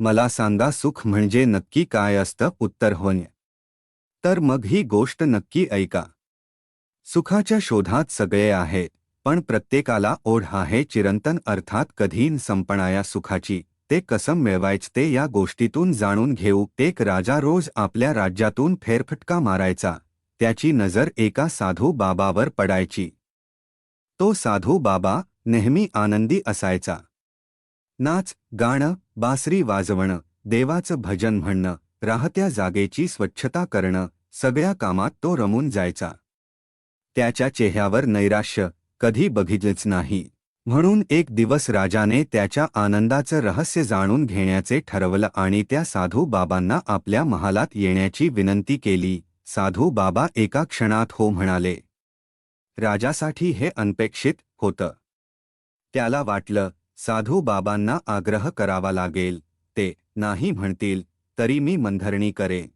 मला सांगा सुख म्हणजे नक्की काय असतं? उत्तर होणे तर मग ही गोष्ट नक्की ऐका. सुखाच्या शोधात सगळे आहेत पण प्रत्येकाला ओढ आहे चिरंतन अर्थात कधीन संपणाया सुखाची ते कसं मिळवायच ते या गोष्टीतून जाणून घेऊ. एक राजा रोज आपल्या राज्यातून फेरफटका मारायचा त्याची नजर एका साधू बाबावर पडायची. तो साधू बाबा नेहमी आनंदी असायचा. नाच गाणं बासरी वाजवणं देवाचं भजन म्हणणं राहत्या जागेची स्वच्छता करणं सगळ्या कामात तो रमून जायचा. त्याच्या चेहऱ्यावर नैराश्य कधी बघितलेच नाही. म्हणून एक दिवस राजाने त्याच्या आनंदाचं रहस्य जाणून घेण्याचे ठरवलं आणि त्या साधू बाबांना आपल्या महालात येण्याची विनंती केली. साधू बाबा एका क्षणात हो म्हणाले. राजासाठी हे अनपेक्षित होतं. त्याला वाटलं साधू बाबांना आग्रह करावा लागेल. ते नाही म्हणतील तरी मी मंधरणी करे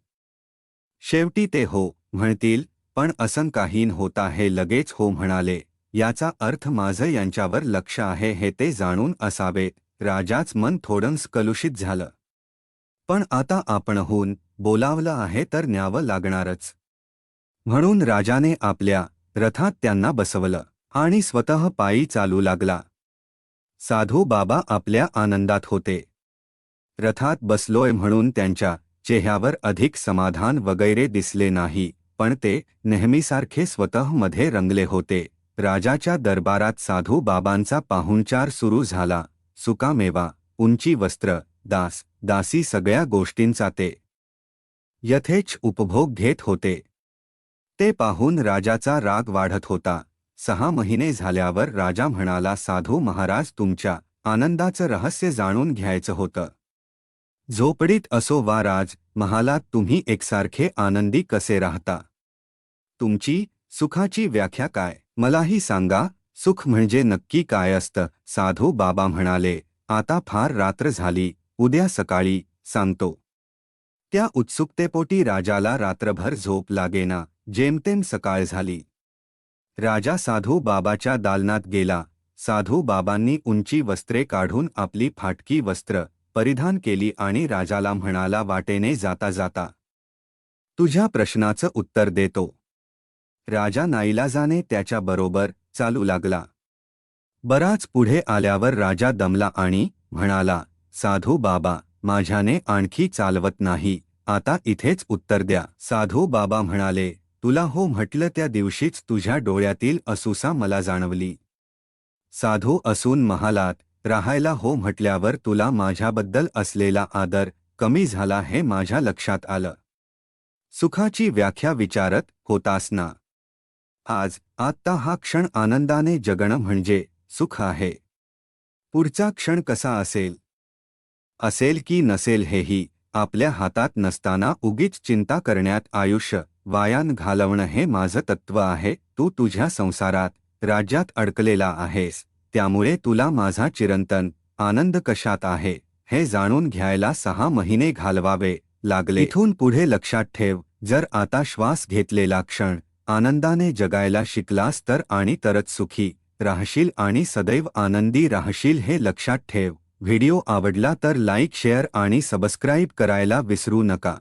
शेवटी ते हो म्हणतील पण असं काहीन होता हे लगेच हो म्हणाले. याचा अर्थ माझं यांच्यावर लक्ष आहे हे ते जाणून असावे. राजाच मन थोडंस कलुषित झालं. पण आता आपणहून बोलावलं आहे तर न्यावं लागणारच. म्हणून राजाने आपल्या रथात त्यांना बसवलं आणि स्वतः पायी चालू लागला. साधू बाबा आपल्या आनंदात होते. रथात बसलोय म्हणून त्यांच्या चेह्यावर अधिक समाधान वगैरे दिसले नाही पण ते नेहमीसारखे स्वतःमध्ये रंगले होते. राजाच्या दरबारात साधू बाबांचा पाहुणचार सुरू झाला. सुकामेवा उंची वस्त्र दास दासी सगळ्या गोष्टींचा ते यथेच उपभोग घेत होते. ते पाहून राजाचा राग वाढत होता. सहा महिने झाल्यावर राजा म्हणाला साधू महाराज तुमच्या आनंदाचं रहस्य जाणून घ्यायचं होतं. झोपडीत असो वा राज महालात तुम्ही एकसारखे आनंदी कसे राहता? तुमची सुखाची व्याख्या काय? मलाही सांगा सुख म्हणजे नक्की काय असतं? साधू बाबा म्हणाले आता फार रात्र झाली उद्या सकाळी सांगतो. त्या उत्सुकतेपोटी राजाला रात्रभर झोप लागेना जेमतेम सकाळ झाली. राजा साधू बाबाच्या दालनात गेला. साधू बाबांनी उंची वस्त्रे काढून आपली फाटकी वस्त्र परिधान केली आणि राजाला म्हणाला वाटेने जाता जाता. तुझ्या प्रश्नाचं उत्तर देतो. राजा नाईलाजाने त्याच्याबरोबर चालू लागला. बराच पुढे आल्यावर राजा दमला आणि म्हणाला साधू बाबा माझ्याने आणखी चालवत नाही. आता इथेच उत्तर द्या. साधू बाबा म्हणाले तुला हो म्हटलं त्या दिवशीच तुझ्या डोळ्यातील असुसा मला जाणवली. साधू असून महालात राहायला हो म्हटल्यावर तुला माझ्याबद्दल असलेला आदर कमी झाला हे माझ्या लक्षात आलं. सुखाची व्याख्या विचारत होतास ना आज आत्ता हा क्षण आनंदाने जगणं म्हणजे सुख आहे. पुढचा क्षण कसा असेल? असेल की नसेल हेही आपल्या हातात नसताना उगीच चिंता करण्यात आयुष्य. वायान घालवणं हे माझं तत्व आहे. तू तुझ्या संसारात राज्यात अडकलेला आहेस. त्यामुळे तुला माझा चिरंतन आनंद कशात आहे हे जाणून घ्यायला सहा महिने घालवावे लागले. इथून पुढे लक्षात ठेव जर आता श्वास घेतलेला क्षण आनंदाने जगायला शिकलास तर आणि तरच सुखी राहशील आणि सदैव आनंदी राहशील हे लक्षात ठेव. व्हिडिओ आवडला तर लाईक शेअर आणि सबस्क्राईब करायला विसरू नका.